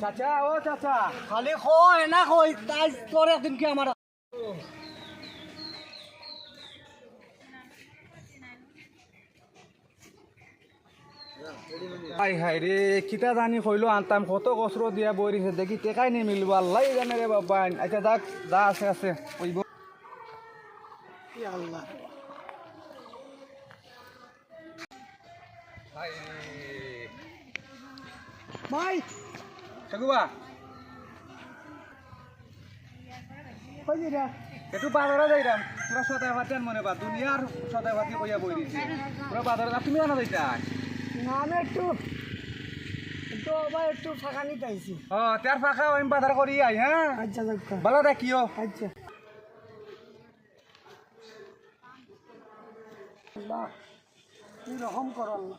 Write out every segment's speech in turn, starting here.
চাচা ও চাচা খালি খো এনা কই তাই তোর একদিন কি আমার হাই হাই রে কিতা জানি কইলো আনতাম কত কসর দিয়া বইরিছে দেখি টেকাই নি মিলবো আল্লাহ জানে রে বাবা। আচ্ছা যাক যা আছে আছে কইব। আল্লাহ হাই ভাই। সগুবা। কই রে? একটু বাজারে যাইরাম পুরা সদায় ভাতেন মনে বা দুনিয়ার সদায় ভাতি কইয়া বই দিছে পুরা বাজারে যা তুমি আনা যাইতা না না একটু একটু ভাই একটু ফাঁকা নিতে আইছি। ও তার ফাঁকা আমি বাজার করি আই হ্যাঁ? আচ্ছা যাক ভালো দেখিও। আচ্ছা। আল্লাহ কি রকম কর আল্লাহ।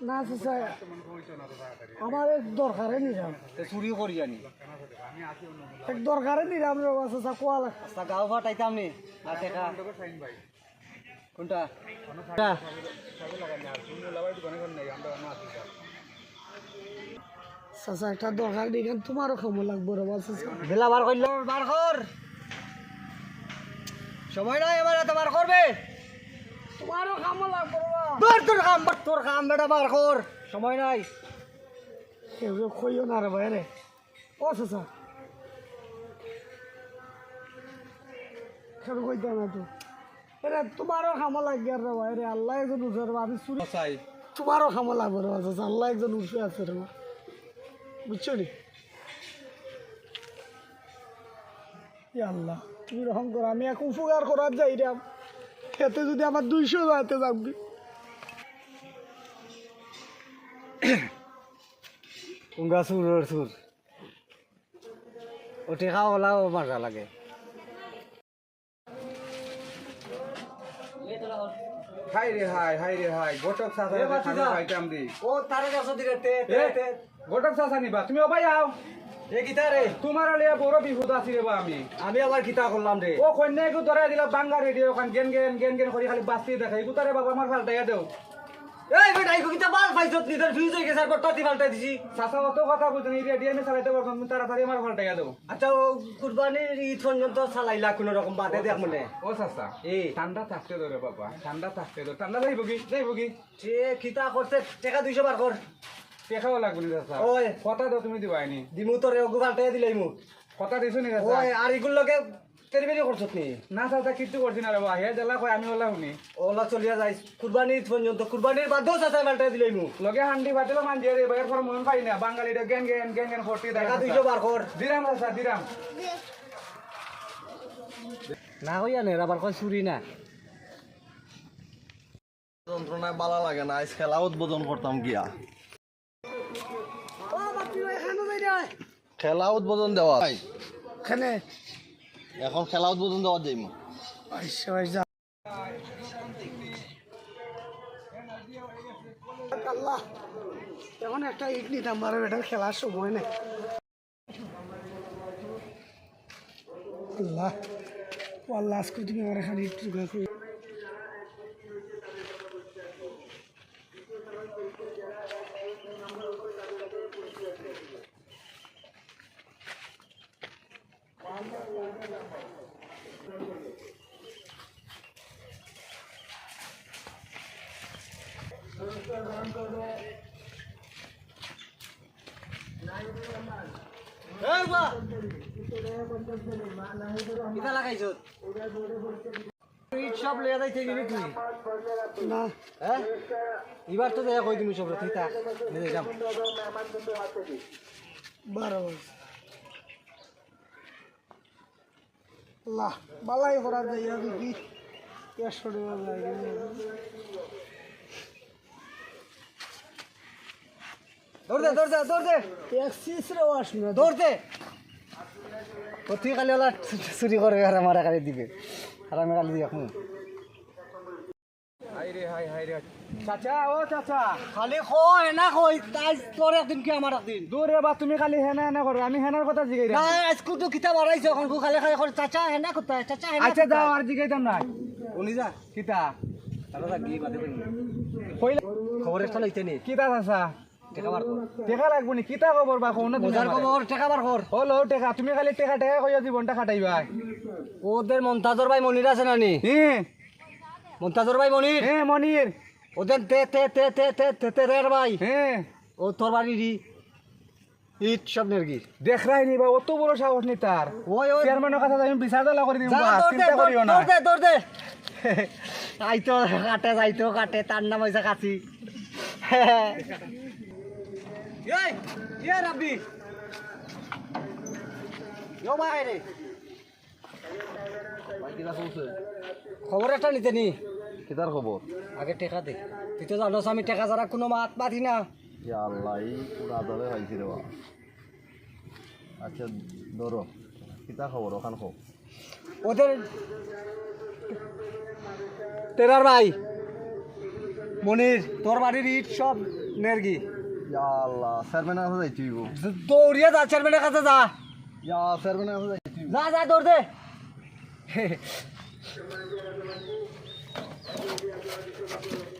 না তাড়াতাড়ি আমার এক দরকারে নিলাম চুরি করি জানি। এক দরকারে নিলাম রে বাসা সা কোয়া লাগ গাও ফাটাইতাম নি। আর টাকা কোনটা? সাসা একটা দরকার দিকে তোমারও খামো লাগবো রে বাসা ভেলা বার করল বার কর। সময় নাই এবার এত বার করবে। তোমারও বার তোর কাম বার তোর কাম বেটা বার কর। সময় নাই। কেউ কইও না রে ভাই রে ও সাসা কেউ কইতে না তো। এরে তোমারও খামো লাগবে রে ভাই রে আল্লাহ একজন উঠে আমি চুরি চাই তোমারও খামো লাগবে রে আল্লাহ একজন উঠে আছে রে। বুঝছ নি? ই আল্লাহ তুমি রকম করো আমি এক উপকার করার যাই রে এতে যদি আমার দুইশো যাইতে যাবি উঙ্গা সুর সুর ও টেকা ওলাও মজা লাগে। হাই রে হাই হাই রে হাই গোটক সাসা খানা খাইতাম দি। ও তারে কাছে তে গোটক তুমি ওবাই আও। এ গীতা রে তোমার বড় বিহুদ আছি রে আমি? আমি আবার গীতা করলাম রে ও কন্যা একটু ধরাই দিলা বাঙ্গা রেডিও ওখান গেন গেন গেন গেন করে খালি বাস্তি দেখাই গুতারে বাবা আমার ফালটাইয়া দেও এই বেটা এই গীতা বাল পাইছত ফিউজ গেছে আর টটি পাল্টাই দিছি। অত কথা বুঝুন এই রেডিও আমি চালাইতে পারব তুমি তাড়াতাড়ি আমার ফালটাইয়া দেও আচ্ছা ও কুরবানির ঈদ পর্যন্ত চালাইলা কোনো রকম বাদে দেখ মনে। ও সাসা এই ঠান্ডা থাকতে ধরে বাবা ঠান্ডা থাকতে ধরে ঠান্ডা যাইব কি? যাইব কি? সে গীতা করছে টাকা দুইশো বার কর পেখাও লাগবে নি সাসা ওই। কথা দাও তুমি দিবাইনি। দিমু তোর ওগু পাল্টাই দিলাই মু কথা দিছো নি সাসা ওই আর এগুলো লগে তেরিবেরি করছত নি না সাসা কিচ্ছু করছি না রে বা হে জ্বালা কয় আমি ওলা শুনি ওলা চলিয়া যাই কুরবানির ঈদ পর্যন্ত। কুরবানির বাদেও চাচাই পাল্টাই দিলাই মু লগে হান্ডি বাতিল মান দিয়ে রে বাইর পর মন পাই না। বাঙালিটা গেন গেন গেন গেন করতে দেখা দুইশো বার কর। দিরাম সাসা দিরাম না হইয়া নে আবার কয় চুরি না। যন্ত্রণায় বালা লাগে না আজ খেলা উদ্বোধন করতাম গিয়া। খেলা উদ্বোধন দেওয়া এখানে? এখন খেলা উদ্বোধন দেওয়া যাইম আল্লাহ এখন একটা ইট নিতাম বারো বেটার খেলার সময় নেই। আল্লাহ আল্লাহ আজকে তুমি আমার এখানে ইট কিতা লাগাইছ? সব লইয়া যাইতে গেলি তুই না। হ্যাঁ? এবার তো দেখা কই তুমি সব থাক যাম। বারো লাহ বালাই করা যায় আমি কি দেড়শো টাকা যায় দৌড়তে দৌড়তে দৌড়তে ট্যাক্সিসরে আসবি না। দৌড়তে তুই কালি ওলা চুরি করবে আর আমার কালি দিবে। আর আমি কালি দিয়ে এখন। হাই রে হাই হাই রে। চাচা ও চাচা। খালি কই না কই তাই তোর একদিন কি আমার একদিন? দূর রে বা তুমি খালি হেনা হেনা করো আমি হেনার কথা জিগাই না আজকে তো কিতাব আড়াইছো এখন খালি খালি করে চাচা হেনা কোথায় চাচা হেনা আচ্ছা যাও আর জিগাইতাম না। উনি যা। কিতা? তারা গিয়ে বাদে কইলা খবর একটা লইতে নি। কিতা চাচা? টেকা লাগবো নি? কিতা খবর বা কোন মজার খবর টেকা বার হলো টেকা। তুমি খালি টেকা টেকা কইয়া জীবনটা খাটাইবা ওদের মন্তাজর ভাই মনির আছে না নি? হ্যাঁ মন্তাজর ভাই মনির হ্যাঁ মনির ওদের তে তে তে তে তে তে তে রের ভাই। হ্যাঁ। ও তোর বাড়ির ইট সব নেরগি দেখ রাই নি বা অত বড় সাহস নি তার। ওই ওই। চেয়ারম্যানের কথা আমি বিচার দলা করে দিম যা, বা, দৌড় দে, চিন্তা করিও না। দৌড় দে, দৌড় দে। আইতো কাটে যাইতো কাটে তার নাম হয়েছে কাছি এই, ইয়ে রাব্বি। ইয়ো ভাই রে। খবর একটা নিতে নি। কিতার খবর আগে টেকা দে। তুই তো জানোস আমি টেকা ছাড়া কোনো মাত মাতি না। ইয়া আল্লাহ এই পুরা দলে পাইছি রে আচ্ছা ধরো কিতা খবর ওখান খবর ওদের তেরার ভাই। মনির তোর বাড়ির ইট সব নেরগি ইয়া আল্লাহ চেয়ারম্যানের কাছে যাইতে হইব দৌড়িয়ে যা চেয়ারম্যানের কাছে যা। ইয়া চেয়ারম্যানের কাছে যাইতে হইব যা যা দৌড় দে।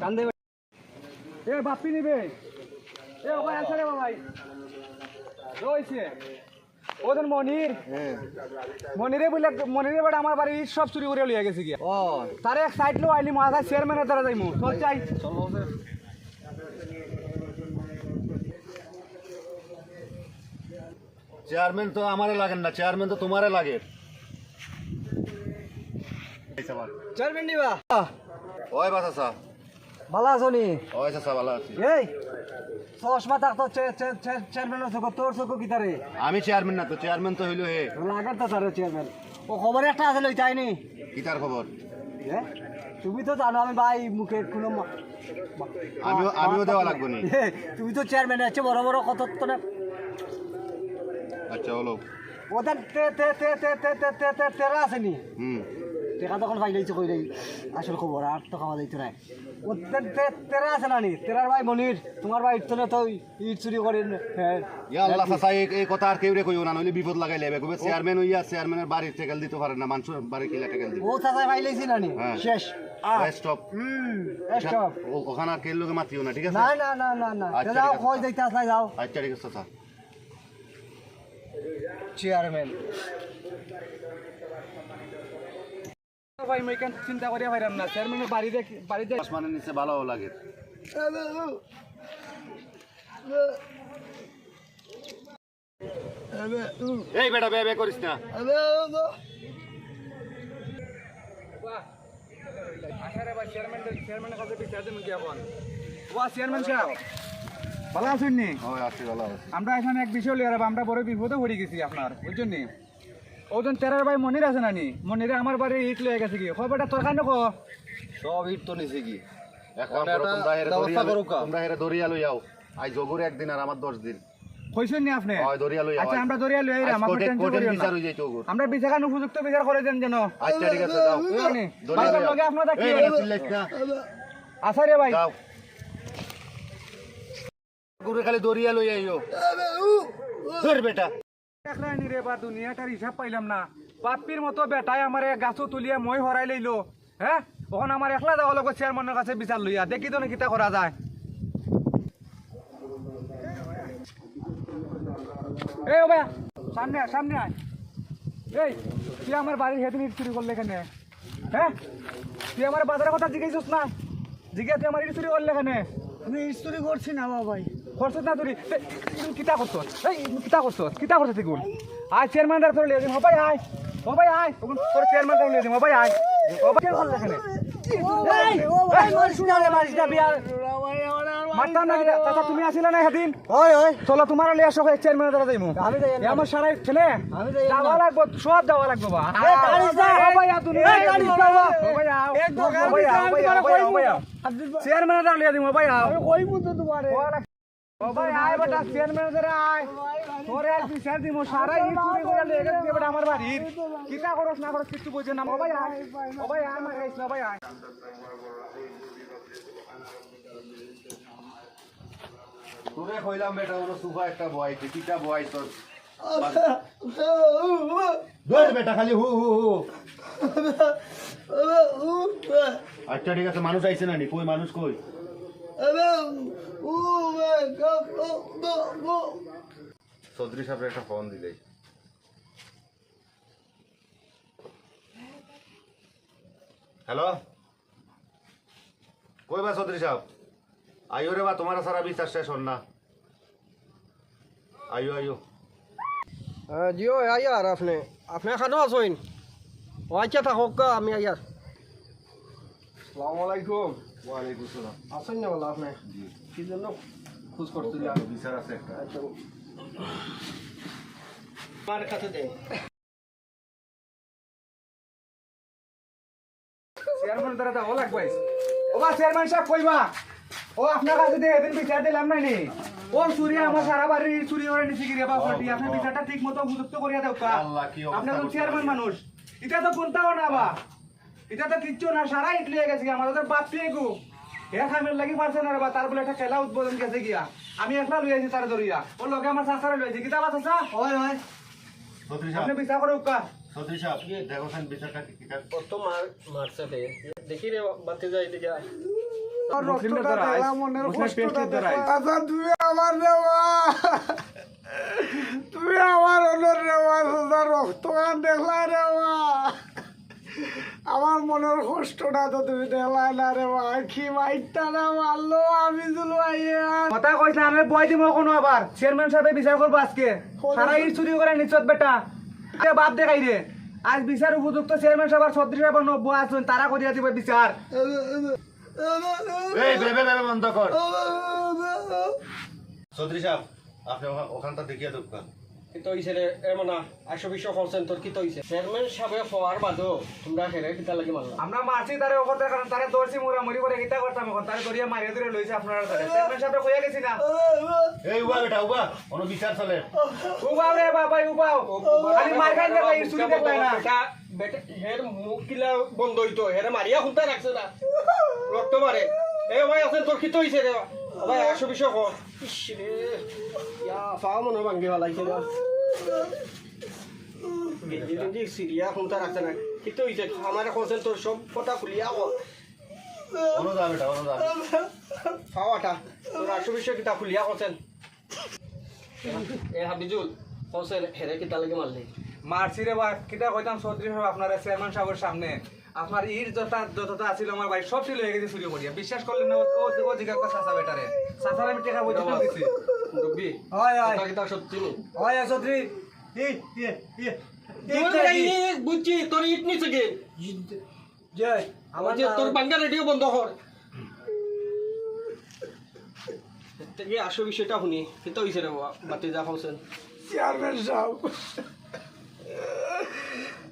কান দে এ বাপ্পি নিবে। এ আছে রে বাবাই রয়েছে। ওদের মনির। হ্যাঁ। মনিরে বলে মনিরে বেটা আমার বাড়ি সব চুরি করে লিয়ে গেছে গিয়া। ও। তারে এক সাইড লো আইলি মাথা চেয়ারম্যানের দ্বারা যাইমু। চল চাই। চেয়ারম্যান তো আমারে লাগেন না চেয়ারম্যান তো তোমারে লাগে। চেয়ারম্যান নিবা। ওই বাস আসা ভালো আছো নি ওই চাচা ভালো আছি এই চশমা থাকতো চেয়ারম্যানের চোখ তোর চোখ কি তারে আমি চেয়ারম্যান না তো চেয়ারম্যান তো হইল হে লাগার তো তারে চেয়ারম্যান ও খবর একটা আছে লই তাই নি কিতার খবর এ? তুমি তো জানো আমি ভাই মুখে কোনো আমিও আমিও দেওয়া লাগবো নি তুমি তো চেয়ারম্যান আছে বড় বড় কত তো না আচ্ছা হলো ওদের তে তে তে তে তে তে তে তেরা আছে নি হুম টেকা তখন পাই লাইছে কই লাই আসল খবর আর তো খাওয়া যাইতো না তেরা আছে না নি তেরার ভাই মনির তোমার ভাই তো না তো ইট চুরি করেন ইয়া আল্লাহ চাচা এই কথা আর কেউ রে কইও না নইলে বিপদ লাগাই লেবে কবে চেয়ারম্যান হইয়া চেয়ারম্যানের বাড়ির টেকেল দিতে পারে না মানুষের বাড়ি কিলা টেকেল দিবে। ও চাচা পাই লাইছি না নি। শেষ। স্টপ হুম স্টপ ওখানে আর কেউ লোকে মাতিও না ঠিক আছে? না না না না না। আচ্ছা, যাও। কই যাইতে আসলাই যাও। আচ্ছা ঠিক আছে চাচা। চেয়ারম্যান ভাই মই চিন্তা করিয়া পাইরাম না। চেয়ারম্যানের বাড়িতে বাড়িতে আসমানের নিচে ভালো লাগে। এই বেটা বে বে করিস না। আসারে ভাই চেয়ারম্যানের চেয়ারম্যানের কাছে বিচার দেবেন কি এখন ওয়া চেয়ারম্যান সাহেব। ভালো আছেন নি? আমরা এখানে এক বিষয় লিয়ে আমরা বড় বিপদে পড়ে গেছি আপনার বুঝছেন নি? ওজন তেরার ভাই মনির আছে না নি মনিরে আমার বাড়ি ইট লয়ে গেছে কি? খবরটা তোর কানে কো? সব ইট তো নিছে কি? এক কাম করো তোমরা হেরে দরিয়া লই যাও আই জগুর একদিন আর আমার দশ দিন। কইছেন নি আপনি? হয় দরিয়া লই আচ্ছা আমরা দরিয়া লই আইরা আমাকে টেনশন করিও না। বিচার হই যাইতো ওগুর আমরা বিচার উপযুক্ত বিচার করে দেন যেন। আচ্ছা ঠিক আছে যাও। বুঝলেন? দরিয়া লই লগে আপনারা কি না। আচ্ছা রে ভাই। গুরে খালি দরিয়া লই আইও। ধর বেটা। দেখলাই নি রে বা, দুনিয়াটার হিসাব পাইলাম না। বাপ্পির মতো বেটাই আমার গাছও তুলিয়া মই হরাই লইলো। হ্যাঁ তখন আমার একলা যাওয়া লোক চেয়ারম্যানের কাছে বিচার লইয়া। দেখি তো না কিতা করা যায়। এই ও ভাইয়া সামনে আয়, সামনে এই তুই আমার বাড়ির হেদিন চুরি করলে কেন? হ্যাঁ তুই আমার বাজারের কথা জিজ্ঞাসিস না? জিজ্ঞাসা তুই আমার চুরি করলে কেন? আমি স্টোরি করছি না ভাই খরচত না তুই কিতা এই কিতা করছ? কিতা করছ তুই আয় চেয়ারম্যান ডাক ধরলে দিন হবাই আয়। হবাই আয়। তোর চেয়ারম্যান ডাক দিন হবাই আয়। হবাই ভালো লাগে না চেয়ারম্যান ভাই আয় বেটা আয়। তোরে বিচার দিব সারা ইট চুরি করে নিয়ে গেছে বেটা আমার বাড়ির কিতা করস না করস কিছু বুঝে না। ভাই আয়। ভাই আয় আমার গাইছ না ভাই আয়। তোরে কইলাম বেটা ওর সুফা একটা বয়াইছে। কিটা বয়াই তোর? বেটা খালি হু হু হু। আচ্ছা ঠিক আছে মানুষ আইছে না নি কই মানুষ কই? চৌধুরী সাহেবের একটা ফোন দিলে। হ্যালো? কই বা চৌধুরী সাহেব? আইও রে বা তোমার সারা বিচার শেষ হন না। আইও আইও জিও আয়ার আপনি। আপনি খানো আছেন ও আচ্ছা থাকক আমি আয়ার সালাম আলাইকুম। ওয়ালাইকুম সালাম আছেন না বলা আপনি? কি জন্য? খোঁজ করছিলাম বিচার আছে একটা। আচ্ছা আমার কাছে দে। চেয়ারম্যান ধরে দাও লাগবে। ও বা চেয়ারম্যান সাহেব কইবা ও আপনার কাছে দিয়ে এদিন বিচার দিলাম নাই নি? ও চুরি আমার সারা বাড়ি চুরি করে নিছি গিয়ে বা পার্টি আপনি বিচারটা ঠিক মতো উপযুক্ত করিয়া দাও কা আল্লাহ, কি অবস্থা আপনি তো চেয়ারম্যান মানুষ। এটা তো কোনটাও না বা। এটা তো কিচ্ছু না সারা ইট লিয়ে গেছে আমাদের বাপ পেয়ে গো। খামের লাগি পারছে না রে বা তার বলে একটা খেলা উদ্বোধন গেছে গিয়া। আমি একলা লই আছি তার ধরিয়া। ওর লগে আমার কিতা হয় হয়। আপনি বিচার করে উকা দে দেখি রে বাতি যাই দিকে আচ্ছা তুমি আমার তুমি নেওয়া রক্ত দেখলা নেওয়া আমার মনের কষ্টটা তো তুমি দেখলাই না রে কি মাইটটা না মারলো আমি জুলু আইয়া কথা কইছ না আমি বই দিব কোনো আবার। চেয়ারম্যান সাহেব বিচার করব আজকে। সারা ইট চুরি করে নিচত বেটা। বাপ দেখাই রে। আজ বিচার উপযুক্ত চেয়ারম্যান সাহেব আর ছত্রিশ সাহেব নব্য আছেন তারা করিয়া দিব বিচার। এই বেবে বেবে বন্ধ কর। চৌধুরী সাহেব আপনি ওখানটা দেখিয়ে দোকান কি তো হইছে রে এমন আশো বিশ পার্সেন্ট তোর কি তো হইছে? চেয়ারম্যান সাহেব হওয়ার বাদও তোমরা হেরে কিতা লাগি মারলা আমরা মারছি তারে ওখানে কারণ তারে দর্শি মুরা মুড়ি করে গীতা করতাম এখন? তারে দরিয়া মারিয়া ধরে লইছে আপনারা তারে। চেয়ারম্যান সাহেব কইয়া গেছি না? এই উবা বেটা উবা কোনো বিচার চলে। উবাও রে বাবা উবাও খালি মার খাই দেখলাই ইট চুরি দেখলাই না। বেটা বেটা হের মুখ কিলা বন্ধ হইতো হেরে মারিয়া খুঁটা রাখছে না। রক্ত মারে এ ভাই আছে তোর কি তো হইছে রে? ভাই একশো বিশ ক ইস রে ফাও মনে ভাঙ্গি ভালাইছে রে গেঞ্জি সিরিয়া খুঁটা রাখছে না কি হইছে আমার এখন তোর সব কথা খুলিয়া কর কোনো যা বেটা কোনো যা। ফাওয়াটা তোর একশো বিশ কিতা খুলিয়া এ হাবিজুল হেরে কিতা লাগে মারলি? মারছি রে বা কিতা কইতাম চৌধুরী সাহেব আপনার চেয়ারম্যান সাহেবের সামনে। আপনার ইট যত যতটা আছিল আমার ভাই সব ছিল হয়ে গেছে চুরি করিয়া। বিশ্বাস করলেন না ও ও জিগা কথা চাচা বেটারে। চাচার আমি টাকা বইতে দিছি ডুববি হয় হয়। কথা কিতা সত্যি নি? হয় চৌধুরী বুঝছি তোর ইট নিছে কে? জয় আমার যে তোর বাঙ্গা রেডিও বন্ধ কর। থেকে আসো বিষয়টা শুনি কিন্তু হইছে রে বাতি যা হোসেন। চেয়ারম্যান সাহেব।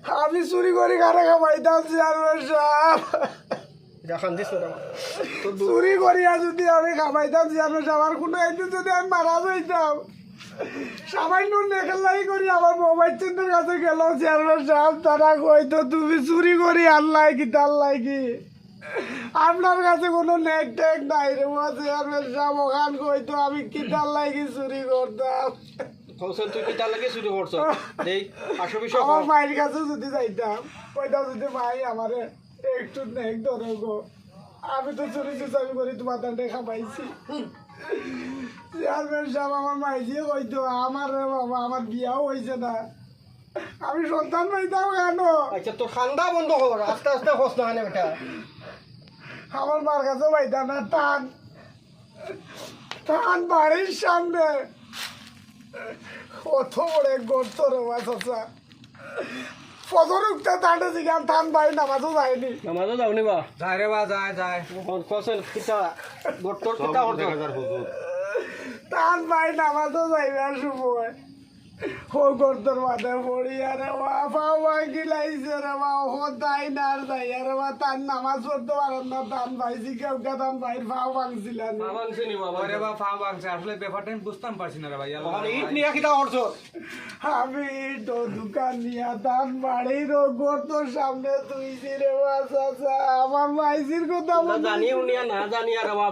আমি চুরি করি কারে খামাইতাম চেয়ারম্যান সাহেব। চুরি করিয়া যদি আমি খামাইতাম চেয়ারম্যান সাহেব আর কোনো একদিন যদি আমি মারা যাইতাম। সামান্য নেখালাই করি আমার মোবাইল চিন্তার কাছে গেল চেয়ারম্যান সাহেব তারা কইতো তুমি চুরি করি আল্লাহ কি তাল্লাই কি আপনার কাছে কোনো নেট টেক নাই রে চেয়ারম্যান সাহেব ওখান কইতো আমি কি তাল্লাই কি চুরি করতাম? হোসেন তুই কিতা লাগে শুরু করছ? দেই আসো বিষয় আমার মায়ের কাছে যদি যাইতাম ওইটা যদি মাই আমারে একটু নেক ধরে গো। আমি তো চুরি চুচামি করি তোমার দান্ডে খামাইছি চেয়ারম্যান সাহেব আমার মাই দিয়ে কইতো আমার বাবা আমার বিয়াও হয়েছে না। আমি সন্তান পাইতাম কেন? আচ্ছা তোর খান্দা বন্ধ কর আস্তে আস্তে হোস না হানে বেটা আমার মার কাছে পাইতাম না টান। টান বাড়ির সামনে। কত বড় এক গর্ত রে মাছ আছে। ফজর উঠতে টানে জিগান টান বাড়ি নামাজও যায়নি। নামাজও যাওনি বা? যায় রে বা যায় যায়। হোসেন কিতা? গর্তর কিতা হুজুর। টান বাড়ি নামাজও যাইবার সময় হো গর্দর মাথায় পড়িয়া বাবা রে বা দাই দাই বা তার নামাজ পড়তে পারেন না দান ভাইছি কেউ কে দান ভাইয়ের ভাঙছে নি বাবা বা ভাঙছে আসলে ব্যাপারটা আমি বুঝতাম পারছি না রে ভাই ইট নিয়ে কি দাও অর্থ আমি তো দোকান নিয়া দান সামনে তুই রে বা আমার কথা জানি উনিয়া না জানি আর বা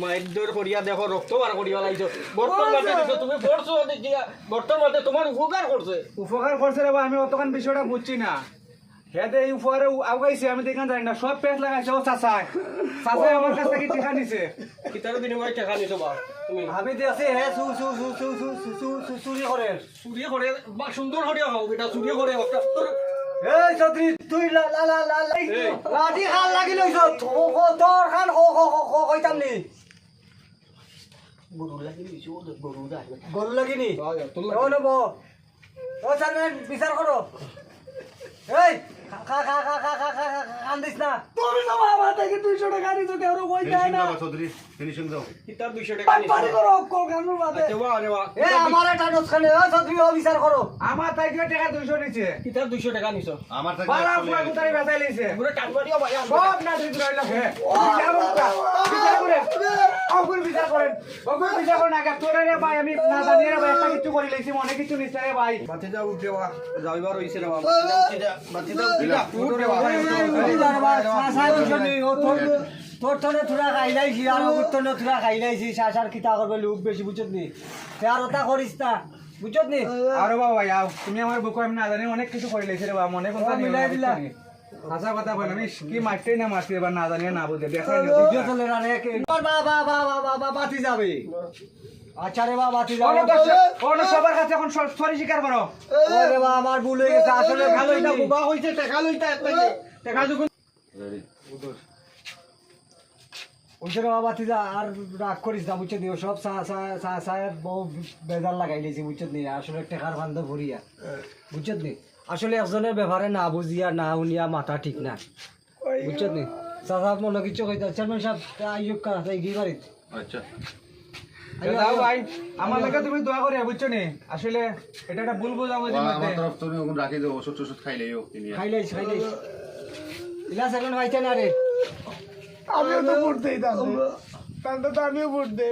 মাইর করিয়া দেখো রক্ত বার করিয়া লাইছো। বর্তমান তুমি পড়ছো বর্তমান মাঠে তোমার উপকার করছে উপকার করছে রে আমি অতক্ষণ বিষয়টা বুঝছি না হেদে এই উপহারে আগাইছে আমি দেখান জানি না সব পেট লাগাইছে ও চাচায় চাচাই আমার কাছ থেকে টিকা নিছে কিতার বিনিময়ে টাকা নিছো বা তুমি আমি দেখছি হে সু সু সু সু সু সু সু সু চুরি করে চুরি করে বা সুন্দর হরিয়া হও বেটা চুরি করে এই ছত্রি তুই লা লা লা লা। লাঠি খান লাগি লইছ তোর খান কইতাম নি গরু লাগিনি গরু গরু লাগিনি ও নেব। ও স্যার বিচার করো এই খান না তুমি তো আমার থেকে দুইশো টাকা নিছো কেউ কই দেয় না চৌধুরী ফিনিশিং দাও কিতার 200 টাকা পানি করো কলকানোর বাদে আচ্ছা ওয়া রে ওয়া এ আমার এটা নসখানে ও ছত্রি বিচার করো আমার তাই টাকা 200 নিছে কিতার 200 টাকা নিছো আমার থেকে বালা পুরা লিয়ে বেচাই লইছে পুরো টান ভাই সব না ঠিক রইল হে বিচার করেন অগুর বিচার করেন অগুর বিচার করেন আগে তোরে রে ভাই আমি না জানি রে কিছু করে মনে কিছু নিছে রে ভাই বাতি যাও উঠে যাইবার হইছে রে বাবা বাতি বাবা তোর তনে থুরা খাই লাইছি আর অগুর তনে থুরা খাই লাইছি শাসার কিতা করবে লোক বেশি বুঝত নি? আর ওটা করিস না বুঝত নি? আরে বাবা ভাই তুমি আমার বুকো না জানি অনেক কিছু করে লইছি রে বাবা মনে কোন মিলাই দিলা। হাসা কথা বল আমি কি মারতেই না মারতে এবার না জানি না বুঝে দেখাই ভিডিও চলে রে বাবা বাবা বাবা বাতি যাবে। আচ্ছা রে বাবা বাতি যাবে সবার কাছে এখন সরি স্বীকার করো। ওরে বাবা আমার ভুল হয়ে গেছে আসলে ভালো এটা বুবা হইছে টাকা লইতা একটা টাকা যখন ওইসব বাবা বাতি আর রাগ করিস না বুঝছ দিও সব চা চা চা চায়ের বউ বেজার লাগাই লেছি বুঝছ নি? আসলে টেকার বান্ধ ভরিয়া। বুঝছ নি? আসলে একজনের ব্যাপারে না বুঝিয়া না উনিয়া মাথা ঠিক না। বুঝছ নি? মনে কিছু কইতা চেয়ারম্যান সাহেব আইয়ুব কার কি বাড়িতে? আচ্ছা। দাও ভাই আমার লাগে তুমি দোয়া করে বুঝছ নি? আসলে এটা একটা ভুল বোঝাবুঝি আমার মধ্যে। তরফ তুমি ওখানে রাখি দেবো ওষুধ টষুধ খাইলেও কিনিয়া খাইলাইছ খাইলাইছ ইলা সেকেন্ড ভাইতে না রে। আমিও তো পড়তেই তাহলে। তাহলে তো আমিও পড়তে